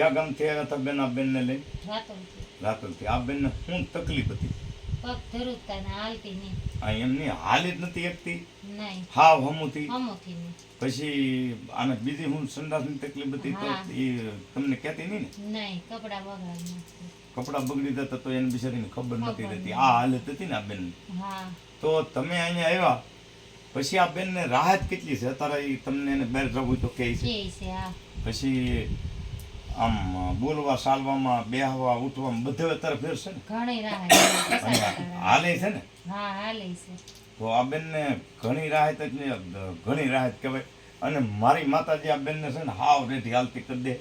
ક્યાં ગામથી આવ્યા હતા બેન? આ બેનને લઈ રાતો રાતલથી આ બેનને શું તકલીફ હતી? પગ ધરુતા ને હાલતી નહીં. આ એમની હાલી જ નથી એકતી? હાવ હમુથી? હમુથી પછી આને બીજી હું સંડાસની તકલીફ હતી તો. એ તમને કહેતી નહીં ને? નહીં કપડા બગાડ કપડાં બગડી જતા તો એને બિચારીને ખબર નથી રહેતી. આ હાલત હતી ને આ બેન તો તમે અહીંયા આવ્યા પછી આ બેનને રાહત કેટલી છે? અત્યારે તમને એને બહાર જવું તો કહે કે છે પછી આમ બોલવા ચાલવામાં બેહવા ઉઠવામાં બધે અત્યારે ફેર છે ને. ઘણી. હાલે છે ને? હા હાલે છે. તો આ બેનને ઘણી રાહત ને ઘણી રાહત કહેવાય. અને મારી માતાજી આ બેનને છે ને હાવ રેઠી હાલતી કરી દે.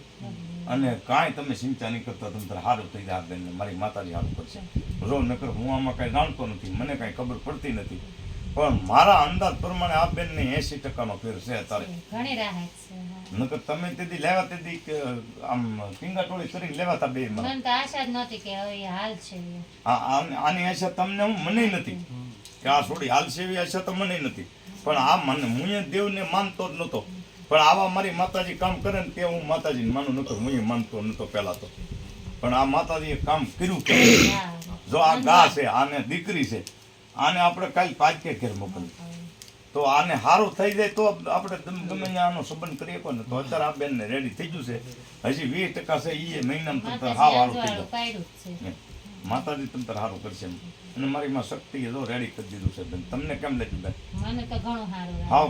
અને કાંઈ તમે ચિંતા નહીં કરતા તમે તારે સારું થઈ જાય આ બેનને. મારી માતાજી સારું કરશે. રો નકર હું આમાં કાંઈ જાણતો નથી મને કાંઈ ખબર પડતી નથી. પણ મારા અંદાજ પ્રમાણે આ બેનને એંસી ટકાનો ફેર છે અત્યારે ઘણી રાહત છે. નકર તમે તેથી લેવા તેથી કે આમ ટીંગાટોળી કરીને લેવાતા બે મને મને તો આશા જ નહોતી કે હવે હાલ છે. એ. આમ- આની આશા તમને હું મને નથી. કે આ છોડી હાલશે એવી આશા તો મને નથી. પણ આ મને હું એ દેવને માનતો જ નહોતો. પણ આવા મારી માતાજી કામ કરે ને તે હું માતાજીને માનું નતો હું માનતો નતો પહેલા તો. પણ આ માતાજીએ કામ કર્યું કે જો આ ગા છે આને દીકરી છે આને આપણે કાલ પાછકે ઘેર મોકલી તો આને સારું થઈ જાય તો આપણે ગમે આનો સંબંધ કરીએ કોને તો અત્યારે આ બેનને રેડી થઈ ગયું છે. હજી વીસ ટકા છે એ મહિનામાં હાવ સારું થઈ અજવાળું જ. માતાજી તમ તારે સારું કરશે એમ. અને મારી માં શક્તિ એ તો રેડી કરી દીધું છે બેન તમને કેમ લાગ્યું બેન મને તો ઘણું સારું હાવ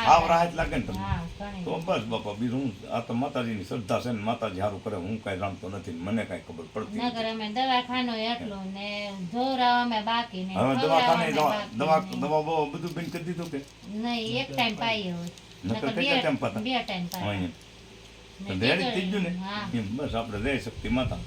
હાવ રાહત લાગે ને તમને તો બસ બાપા બીજું હું આ તો માતાજીની શ્રદ્ધા છે ને માતાજી સારું કરે હું કાંઈ જાણતો નથી મને કાંઈ ખબર પડતી. નગર અમે દવાખાનો એટલો ને ધોરા અમે બાકી ને હવે દવાખાને દવા દવા. બહુ બધું બેન કરી દીધું કે નહીં એક ટાઈમ હોય નકર કેટલા ટાઈમ પાતા? બે ટાઈમ હા, એમ. તો રેડી થઈ ગયું ને બસ આપણે રહી શક્તિ માતા